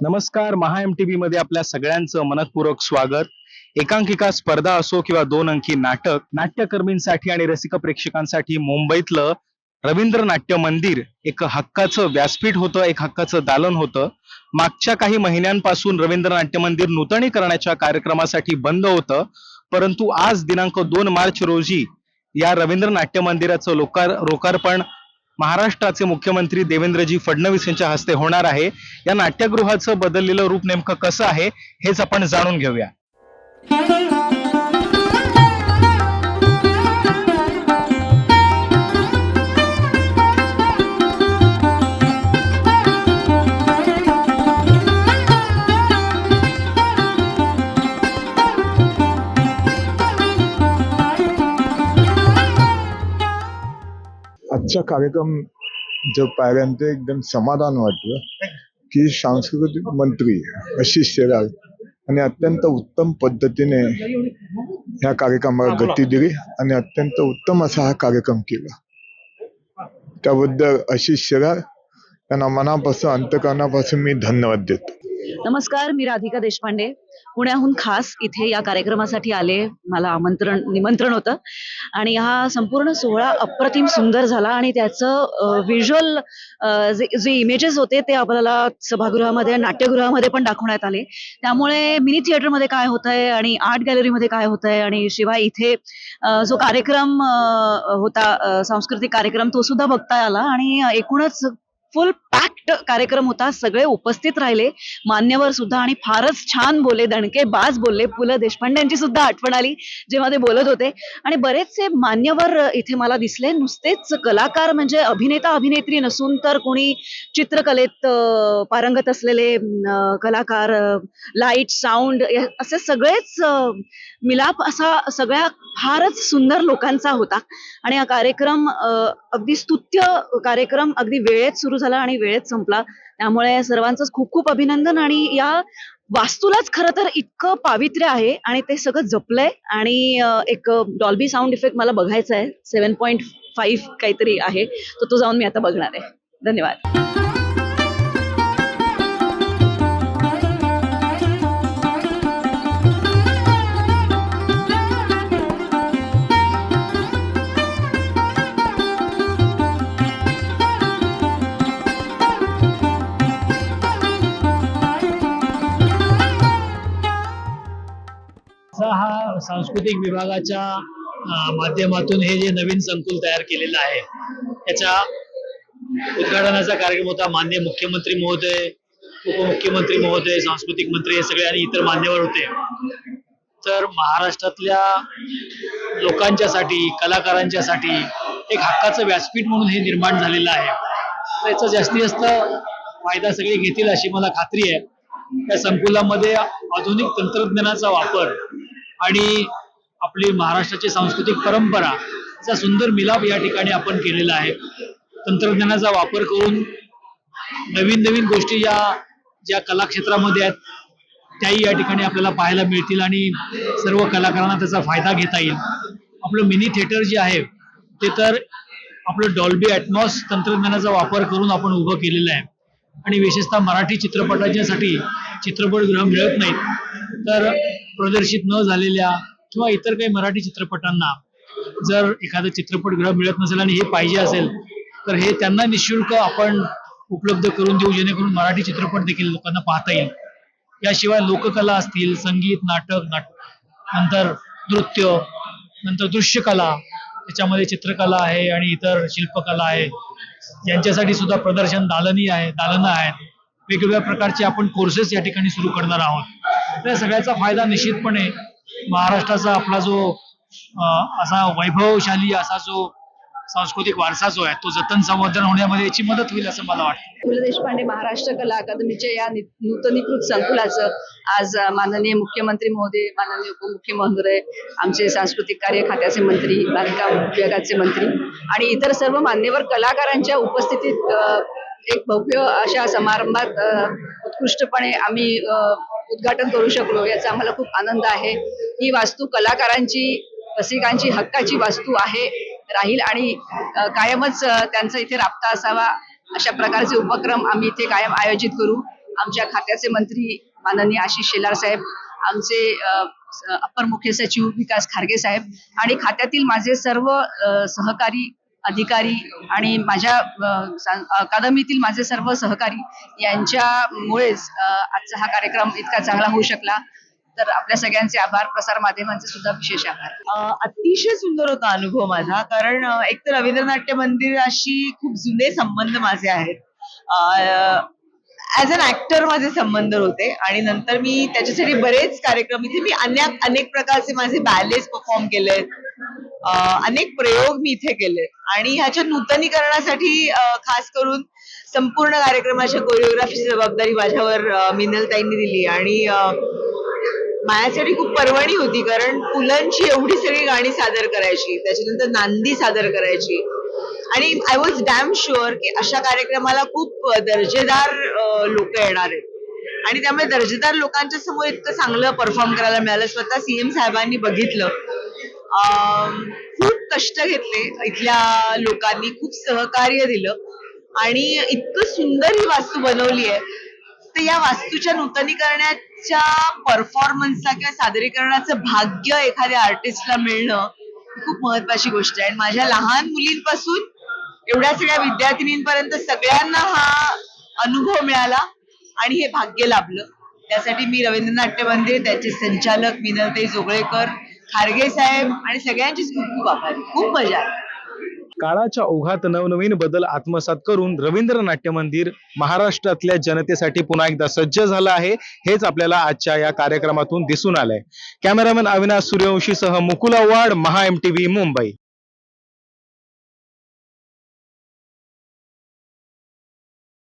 नमस्कार महा M T मध्ये आपल्या सगळ्यांचं मनपूर्वक स्वागत. एकांकिका स्पर्धा असो किंवा दोन अंकी नाटक नाट्यकर्मींसाठी आणि रसिक प्रेक्षकांसाठी मुंबईतलं रवींद्र नाट्य मंदिर एक हक्काचं व्यासपीठ होतं एक हक्काचं दालन होतं. मागच्या काही महिन्यांपासून रवींद्र नाट्य मंदिर नूतनीकरणाच्या कार्यक्रमासाठी बंद होतं. परंतु आज दिनांक दोन मार्च रोजी या रवींद्र नाट्य मंदिराचं लोकार लोकार्पण महाराष्ट्राचे मुख्यमंत्री देवेंद्रजी फडणवीस यांच्या हस्ते होणार आहे. या नाट्यगृहाचं बदललेलं रूप नेमकं कसं आहे हेच आपण जाणून घेऊया. आजचा कार्यक्रम जर पाहिल्यानंतर एकदम समाधान वाटलं की सांस्कृतिक मंत्री आशिष शेलार आणि अत्यंत उत्तम पद्धतीने ह्या कार्यक्रमाला गती दिली आणि अत्यंत उत्तम असा हा कार्यक्रम केला. त्याबद्दल आशिष शेलार त्यांना मनापासून अंतकरणापासून मी धन्यवाद देतो. नमस्कार मी राधिका देशपांडे. पुण्याहून खास इथे या कार्यक्रमासाठी आले. मला आमंत्रण निमंत्रण होतं. आणि हा संपूर्ण सोहळा अप्रतिम सुंदर झाला आणि त्याचं व्हिज्युअल जे जे इमेजेस होते ते आपल्याला सभागृहामध्ये नाट्यगृहामध्ये पण दाखवण्यात आले. त्यामुळे मिनी थिएटरमध्ये काय होत आहे आणि आर्ट गॅलरीमध्ये काय होत आहे आणि शिवाय इथे जो कार्यक्रम होता सांस्कृतिक कार्यक्रम तो सुद्धा बघता आला. आणि एकूणच फुल पॅक्ड कार्यक्रम होता. सगळे उपस्थित राहिले. मान्यवर सुद्धा आणि फारच छान बोले दणके बाज बोलले पु ल देशपांडेंची सुद्धा आठवण आली जेव्हा ते बोलत होते. आणि बरेचसे मान्यवर इथे मला दिसले. नुसतेच कलाकार म्हणजे अभिनेता अभिनेत्री नसून तर कोणी चित्रकलेत पारंगत असलेले कलाकार लाइट साऊंड असे सगळेच मिलाप असा सगळ्या फारच सुंदर लोकांचा होता. आणि हा कार्यक्रम अगदी स्तुत्य कार्यक्रम अगदी वेळेत सुरू झाला आणि वेळेत संपला. त्यामुळे सर्वांचंच खूप खूप अभिनंदन आणि या वास्तूलाच खरं तर इतकं पावित्र्य आहे आणि ते सगळं जपलंय आणि एक डॉल्बी साऊंड इफेक्ट मला बघायचा आहे. सेव्हन पॉईंट फाईव्ह काहीतरी आहे. तर तो जाऊन मी आता बघणार आहे. धन्यवाद. सांस्कृतिक विभागाच्या माध्यमातून हे जे नवीन संकुल तयार केलेलं आहे त्याच्या उद्घाटनाचा कार्यक्रम होता. मान्य मुख्यमंत्री महोदय उपमुख्यमंत्री महोदय सांस्कृतिक मंत्री हे सगळे आणि इतर मान्यवर होते. तर महाराष्ट्रातल्या लोकांच्यासाठी कलाकारांच्यासाठी एक हक्काचं व्यासपीठ म्हणून हे निर्माण झालेलं आहे. तर याचा जास्तीत जास्त फायदा सगळे घेतील अशी मला खात्री आहे. त्या संकुलामध्ये आधुनिक तंत्रज्ञानाचा वापर आणि आपली महाराष्ट्राची सांस्कृतिक परंपरा याचा सुंदर मिलाप या ठिकाणी आपण केलेला आहे. तंत्रज्ञानाचा वापर करून नवीन नवीन गोष्टी या ज्या कलाक्षेत्रामध्ये आहेत त्याही या ठिकाणी आपल्याला पाहायला मिळतील आणि सर्व कलाकारांना त्याचा फायदा घेता येईल. आपलं मिनी थिएटर जे आहे ते तर आपलं डॉल्बी ॲटमॉस तंत्रज्ञानाचा वापर करून आपण उभं केलेलं आहे. आणि विशेषतः मराठी चित्रपटाच्यासाठी चित्रपटगृह मिळत नाहीत. तर प्रदर्शित न झालेल्या किंवा इतर काही मराठी चित्रपटांना जर एखादं चित्रपटगृह मिळत नसेल आणि हे पाहिजे असेल तर हे त्यांना निशुल्क आपण उपलब्ध करून देऊ जेणेकरून मराठी चित्रपट देखील लोकांना पाहता येईल. याशिवाय लोककला असतील संगीत नाटक नाट नंतर नृत्य नंतर दृश्यकला त्याच्यामध्ये चित्रकला आहे आणि इतर शिल्पकला आहे. यांच्यासाठी सुद्धा प्रदर्शन दालनी आहे दालनं आहेत. वेगवेगळ्या प्रकारचे आपण कोर्सेस या ठिकाणी सुरू करणार आहोत. तर सगळ्याचा फायदा निश्चितपणे महाराष्ट्राचा आपला जो असा वैभवशाली असा जो सांस्कृतिक वारसा जो आहे तो जतन संवर्धन होण्यामध्ये याची मदत होईल असं मला वाटतं. पु ल देशपांडे महाराष्ट्र कला अकादमीच्या या नूतनीकृत संकुलाचं आज माननीय मुख्यमंत्री महोदय माननीय उपमुख्यमंत्री आमचे सांस्कृतिक कार्य खात्याचे मंत्री बांधकाम विभागाचे मंत्री आणि इतर सर्व मान्यवर कलाकारांच्या उपस्थितीत एक भव्य अशा समारंभात उत्कृष्टपणे आम्ही अ, उद्घाटन करू शकलो याचा आम्हाला खूप आनंद आहे. ही वास्तू कलाकारांची रसिकांची हक्काची वास्तू आहे राहील आणि कायमच त्यांचा इथे राबता असावा अशा प्रकारचे उपक्रम आम्ही इथे कायम आयोजित करू. आमच्या खात्याचे मंत्री माननीय आशिष शेलार साहेब आमचे अप्पर मुख्य सचिव विकास खारगे साहेब आणि खात्यातील माझे सर्व सहकारी अधिकारी आणि माझ्या अकादमीतील माझे सर्व सहकारी यांच्यामुळेच आजचा हा कार्यक्रम इतका चांगला होऊ शकला. तर आपल्या सगळ्यांचे आभार. प्रसार माध्यमांचे सुद्धा विशेष आभार. अतिशय सुंदर होता अनुभव माझा. कारण एक तर रवींद्रनाट्य मंदिराशी खूप जुने संबंध माझे आहेत. ऍज अन ऍक्टर माझे संबंध होते आणि नंतर मी त्याच्यासाठी बरेच कार्यक्रम इथे मी अनेक अनेक प्रकारचे माझे बॅलेज परफॉर्म केलेत. अनेक प्रयोग मी इथे केले आणि ह्याच्या नूतनीकरणासाठी खास करून संपूर्ण कार्यक्रमाच्या कोरिओग्राफीची जबाबदारी माझ्यावर मिनलताईंनी दिली. आणि माझ्यासाठी खूप पर्वणी होती कारण पुलंची एवढी सगळी गाणी सादर करायची त्याच्यानंतर नांदी सादर करायची आणि आय वॉज डॅम शुअर की अशा कार्यक्रमाला खूप दर्जेदार लोक येणार आहेत. आणि त्यामुळे दर्जेदार लोकांच्या समोर इतकं चांगलं परफॉर्म करायला मिळालं. स्वतः सीएम साहेबांनी बघितलं. खूप कष्ट घेतले इथल्या लोकांनी खूप सहकार्य दिलं. आणि इतकं सुंदर ही वास्तू बनवली आहे. तर या वास्तूच्या नूतनीकरणाच्या परफॉर्मन्सचा किंवा सादरीकरणाचं भाग्य एखाद्या आर्टिस्टला मिळणं ही खूप महत्वाची गोष्ट आहे. आणि माझ्या लहान मुलींपासून एवढ्या सगळ्या विद्यार्थिनींपर्यंत सगळ्यांना हा अनुभव मिळाला आणि हे भाग्य लाभलं. त्यासाठी मी रवींद्र नाट्य मंदिर त्याचे संचालक मिनलताई जोगळेकर खारगे साहेब आणि सगळ्यांचीच खूप खूप आभारी. खूप मजा आली. काळाच्या ओघात नवनवीन बदल आत्मसात करून रवींद्र नाट्य मंदिर महाराष्ट्रातल्या जनतेसाठी पुन्हा एकदा सज्ज झालं आहे हेच आपल्याला आजच्या या कार्यक्रमातून दिसून आलंय. कॅमेरामॅन अविनाश सूर्यवंशी सह मुकुल वाड महा एम मुंबई.